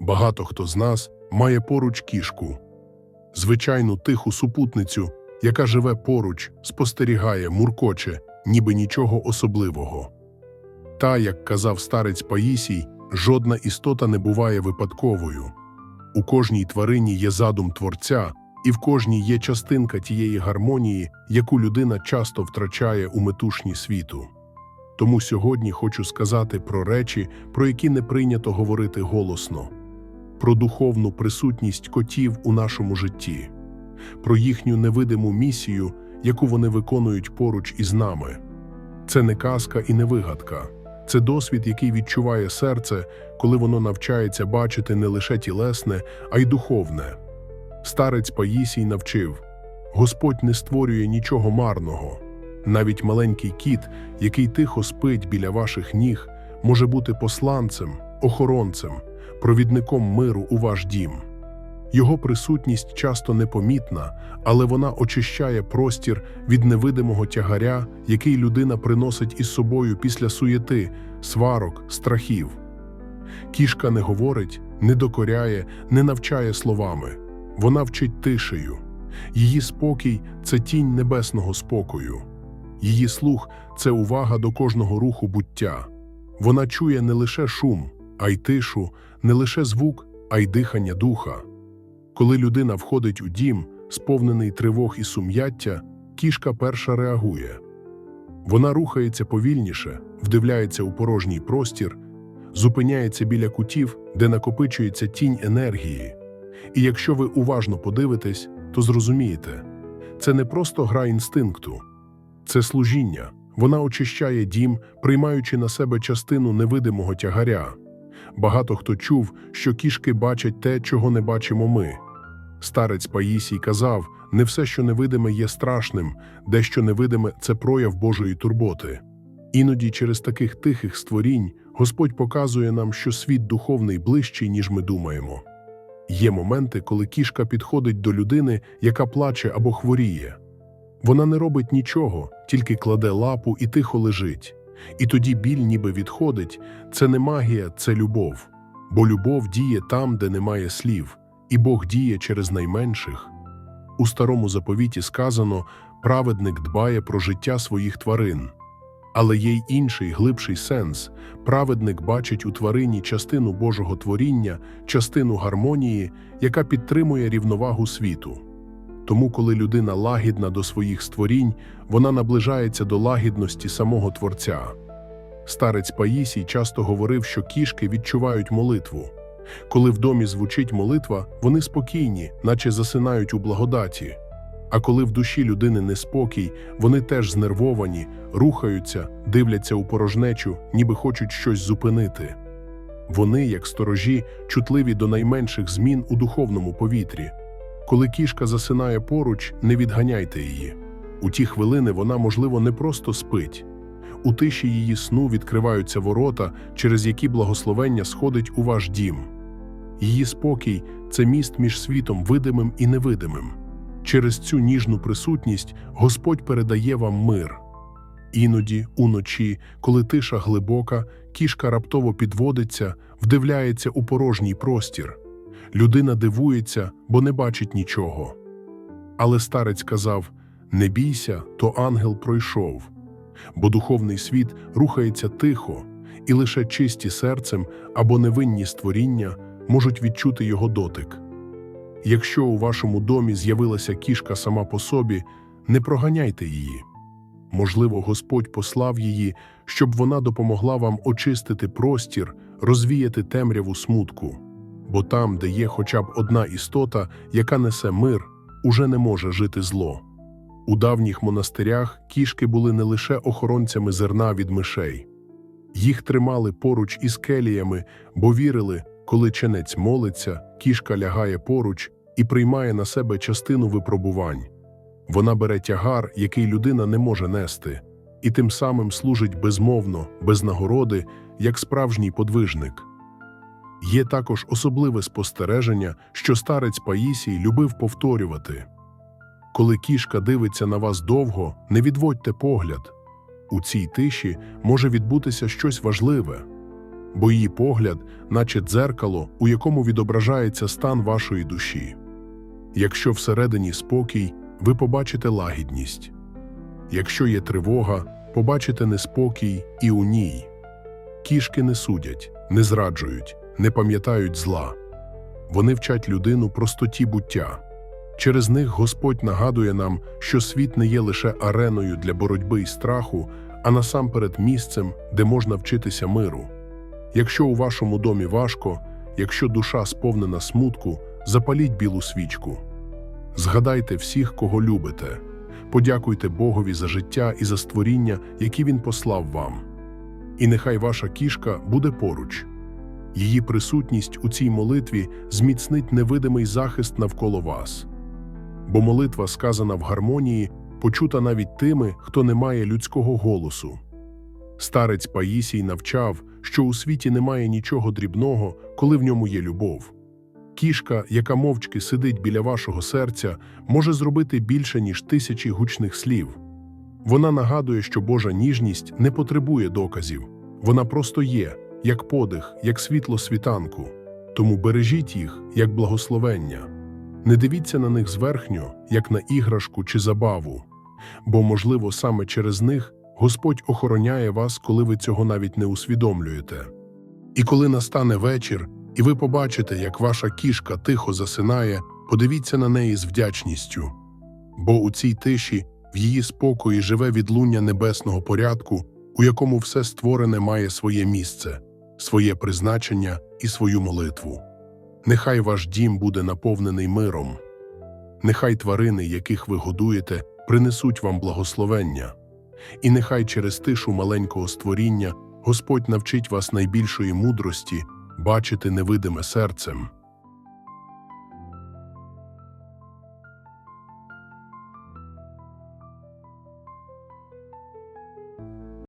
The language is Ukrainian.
Багато хто з нас має поруч кішку, звичайну тиху супутницю, яка живе поруч, спостерігає, муркоче, ніби нічого особливого. Та, як казав старець Паїсій, жодна істота не буває випадковою. У кожній тварині є задум творця, і в кожній є частинка тієї гармонії, яку людина часто втрачає у метушні світу. Тому сьогодні хочу сказати про речі, про які не прийнято говорити голосно, про духовну присутність котів у нашому житті, про їхню невидиму місію, яку вони виконують поруч із нами. Це не казка і не вигадка. Це досвід, який відчуває серце, коли воно навчається бачити не лише тілесне, а й духовне. Старець Паїсій навчив Господь не створює нічого марного. Навіть маленький кіт, який тихо спить біля ваших ніг, може бути посланцем, охоронцем, провідником миру у ваш дім. Його присутність часто непомітна, але вона очищає простір від невидимого тягаря, який людина приносить із собою після суєти, сварок, страхів. Кішка не говорить, не докоряє, не навчає словами. Вона вчить тишею. Її спокій це тінь небесного спокою. Її слух це увага до кожного руху буття. Вона чує не лише шум, а й тишу, не лише звук, а й дихання духа. Коли людина входить у дім, сповнений тривог і сум'яття, кішка перша реагує. Вона рухається повільніше, вдивляється у порожній простір, зупиняється біля кутів, де накопичується тінь енергії. І якщо ви уважно подивитесь, то зрозумієте, це не просто гра інстинкту, це служіння. Вона очищає дім, приймаючи на себе частину невидимого тягаря. Багато хто чув, що кішки бачать те, чого не бачимо ми. Старець Паїсій казав, не все, що невидиме, є страшним, дещо невидиме це прояв Божої турботи. Іноді через таких тихих створінь Господь показує нам, що світ духовний ближчий, ніж ми думаємо. Є моменти, коли кішка підходить до людини, яка плаче або хворіє. Вона не робить нічого, тільки кладе лапу і тихо лежить. І тоді біль ніби відходить. Це не магія, це любов. Бо любов діє там, де немає слів, і Бог діє через найменших. У старому заповіті сказано праведник дбає про життя своїх тварин. Але є й інший глибший сенс праведник бачить у тварині частину Божого творіння, частину гармонії, яка підтримує рівновагу світу. Тому, коли людина лагідна до своїх створінь, вона наближається до лагідності самого Творця. Старець Паїсій часто говорив, що кішки відчувають молитву. Коли в домі звучить молитва, вони спокійні, наче засинають у благодаті. А коли в душі людини неспокій, вони теж знервовані, рухаються, дивляться у порожнечу, ніби хочуть щось зупинити. Вони, як сторожі, чутливі до найменших змін у духовному повітрі. Коли кішка засинає поруч, не відганяйте її. У ті хвилини вона, можливо, не просто спить. У тиші її сну відкриваються ворота, через які благословення сходить у ваш дім. Її спокій це міст між світом видимим і невидимим. Через цю ніжну присутність Господь передає вам мир. Іноді, уночі, коли тиша глибока, кішка раптово підводиться, вдивляється у порожній простір. Людина дивується, бо не бачить нічого. Але старець казав: Не бійся, то ангел пройшов. Бо духовний світ рухається тихо, і лише чисті серцем або невинні створіння можуть відчути його дотик. Якщо у вашому домі з'явилася кішка сама по собі, не проганяйте її. Можливо, Господь послав її, щоб вона допомогла вам очистити простір, розвіяти темряву смутку. Бо там, де є хоча б одна істота, яка несе мир, уже не може жити зло. У давніх монастирях кішки були не лише охоронцями зерна від мишей. Їх тримали поруч із келіями, бо вірили, коли ченець молиться, кішка лягає поруч і приймає на себе частину випробувань. Вона бере тягар, який людина не може нести, і тим самим служить безмовно, без нагороди, як справжній подвижник. Є також особливе спостереження, що старець Паїсій любив повторювати. Коли кішка дивиться на вас довго, не відводьте погляд. У цій тиші може відбутися щось важливе. бо її погляд, наче дзеркало, у якому відображається стан вашої душі. Якщо всередині спокій, ви побачите лагідність. Якщо є тривога, побачите неспокій і у ній. Кішки не судять, не зраджують, не пам'ятають зла. Вони вчать людину простоті буття. Через них Господь нагадує нам, що світ не є лише ареною для боротьби і страху, а насамперед місцем, де можна вчитися миру. Якщо у вашому домі важко, якщо душа сповнена смутку, запаліть білу свічку. Згадайте всіх, кого любите. Подякуйте Богові за життя і за створіння, які Він послав вам. І нехай ваша кішка буде поруч. Її присутність у цій молитві зміцнить невидимий захист навколо вас. Бо молитва, сказана в гармонії, почута навіть тими, хто не має людського голосу. Старець Паїсій навчав, що у світі немає нічого дрібного, коли в ньому є любов. Кішка, яка мовчки сидить біля вашого серця, може зробити більше, ніж тисячі гучних слів. Вона нагадує, що Божа ніжність не потребує доказів, вона просто є, як подих, як світло світанку. Тому бережіть їх як благословення. Не дивіться на них зверхньо, як на іграшку чи забаву, бо, можливо, саме через них Господь охороняє вас, коли ви цього навіть не усвідомлюєте. І коли настане вечір, і ви побачите, як ваша кішка тихо засинає, подивіться на неї з вдячністю. Бо у цій тиші, в її спокої живе відлуння небесного порядку, у якому все створене має своє місце, своє призначення і свою молитву. Нехай ваш дім буде наповнений миром. Нехай тварини, яких ви годуєте, принесуть вам благословення. І нехай через тишу маленького створіння Господь навчить вас найбільшої мудрості бачити невидиме серцем.